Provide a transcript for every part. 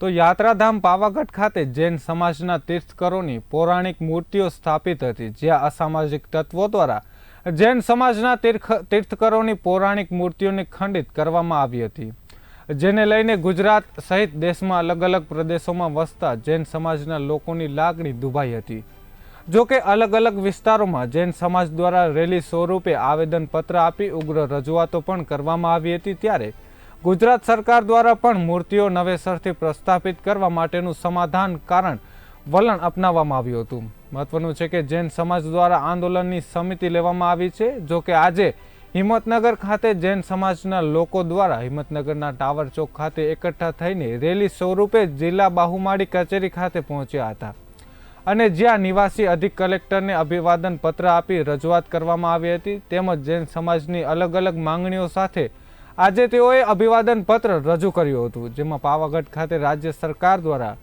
તો યાત્રાધામ પાવાગઢ ખાતે જૈન સમાજના તીર્થકરોની પૌરાણિક મૂર્તિઓ સ્થાપિત હતી, જ્યાં અસામાજિક તત્વો દ્વારા જૈન સમાજના તીર્થ તીર્થકરોની પૌરાણિક મૂર્તિઓને ખંડિત કરવામાં આવી હતી. જેને લઈને ગુજરાત સહિત દેશમાં અલગ અલગ પ્રદેશોમાં વસતા જૈન સમાજના લોકોની લાગણી દુભાઈ હતી. જો કે અલગ અલગ વિસ્તારોમાં જૈન સમાજ દ્વારા રેલી સ્વરૂપે આવેદનપત્ર આપી ઉગ્ર રજૂઆતો પણ કરવામાં આવી હતી ત્યારે ગુજરાત સરકાર દ્વારા પણ મૂર્તિઓ નવેસરથી પ્રસ્થાપિત કરવા માટેનું સમાધાન કારણ વલણ અપનાવવામાં આવ્યું હતું. મહત્વનું છે કે જૈન સમાજ દ્વારા આંદોલનની સમિતિ લેવામાં આવી છે, જો કે આજે હિંમતનગર ખાતે જૈન સમાજના લોકો દ્વારા હિંમતનગરના ટાવર ચોક ખાતે એકઠા થઈને રેલી સ્વરૂપે જિલ્લા બાહુમાળી કચેરી ખાતે પહોંચ્યા હતા. અને જ્યાં નિવાસી અધિક કલેક્ટરને અભિવાદન પત્ર આપી રજૂઆત કરવામાં આવી હતી, તેમજ જૈન સમાજની અલગ અલગ માંગણીઓ સાથે આજે તેઓએ અભિવાદન પત્ર રજૂ કર્યું હતું, જેમાં પાવાગઢ ખાતે રાજ્ય સરકાર દ્વારા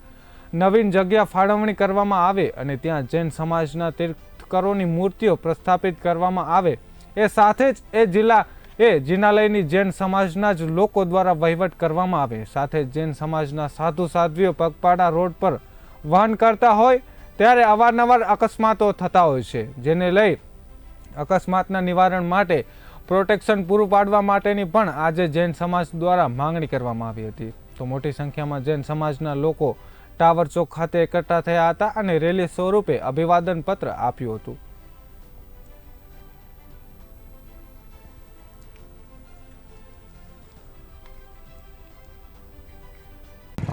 નવીન જગ્યા ફાળવણી કરવામાં આવે અને ત્યાં જૈન સમાજના તીર્થકરોની મૂર્તિઓ પ્રસ્થાપિત કરવામાં આવે. એ સાથે જ એ જિલ્લા, એ જિનાલયની જૈન સમાજના જ લોકો દ્વારા વહીવટ કરવામાં આવે. સાથે જૈન સમાજના સાધુ સાધ્વીઓ પગપાળા રોડ પર વહન કરતા હોય, ત્યારે અવારનવાર અકસ્માતો થતા હોય છે, જેને લઈ અકસ્માતના નિવારણ માટે પ્રોટેક્શન પૂરું પાડવા માટેની પણ આજે જૈન સમાજ દ્વારા માંગણી કરવામાં આવી હતી. તો મોટી સંખ્યામાં જૈન સમાજના લોકો ટાવર ચોક ખાતે એકઠા થયા હતા અને રેલી સ્વરૂપે અભિવાદન પત્ર આપ્યું હતું.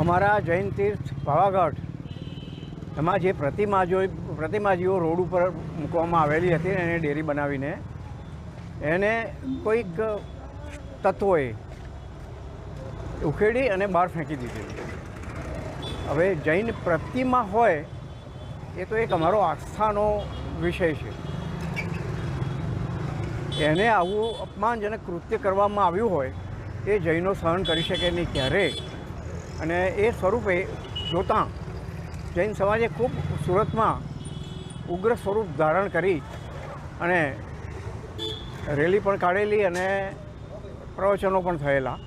અમારા જૈન તીર્થ પાવાગઢ, એમાં જે પ્રતિમાજો પ્રતિમાજીઓ રોડ ઉપર મૂકવામાં આવેલી હતી એને ડેરી બનાવીને એને કોઈક તત્વોએ ઉખેડી અને બહાર ફેંકી દીધી હવે જૈન પ્રતિમા હોય, એ તો એક અમારો આસ્થાનો વિષય છે. એને આવું અપમાનજનક કૃત્ય કરવામાં આવ્યું હોય, એ જૈનો સહન કરી શકે નહીં ક્યારે? અને એ સ્વરૂપે જોતાં જૈન સમાજે ખૂબ સુરતમાં ઉગ્ર સ્વરૂપ ધારણ કરી અને રેલી પણ કાઢેલી અને પ્રવચનો પણ થયેલા.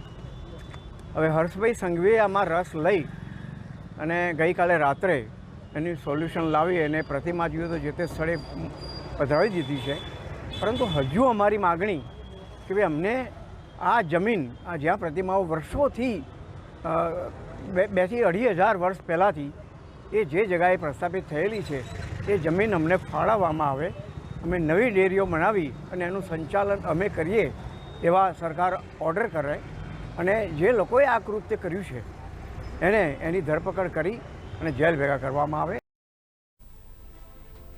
હવે હર્ષભાઈ સંઘવીએ આમાં રસ લઈ અને ગઈકાલે રાત્રે એની સોલ્યુશન લાવી અને પ્રતિમા પ્રતિમાજીઓ તો જે તે સ્થળે પધરાવી દીધી છે. પરંતુ હજુ અમારી માગણી કે ભાઈ અમને આ જમીન, આ જ્યાં પ્રતિમાઓ વર્ષોથી બે, બેથી અઢી હજાર વર્ષ પહેલાંથી એ જે જગાએ પ્રસ્થાપિત થયેલી છે, એ જમીન અમને ફાળવવામાં આવે. અમે નવી ડેરીઓ બનાવી અને એનું સંચાલન અમે કરીએ એવા સરકાર ઓર્ડર કરે અને જે લોકોએ આ કૃત્ય કર્યું છે, એને એની ધરપકડ કરી અને જેલ ભેગા કરવામાં આવે.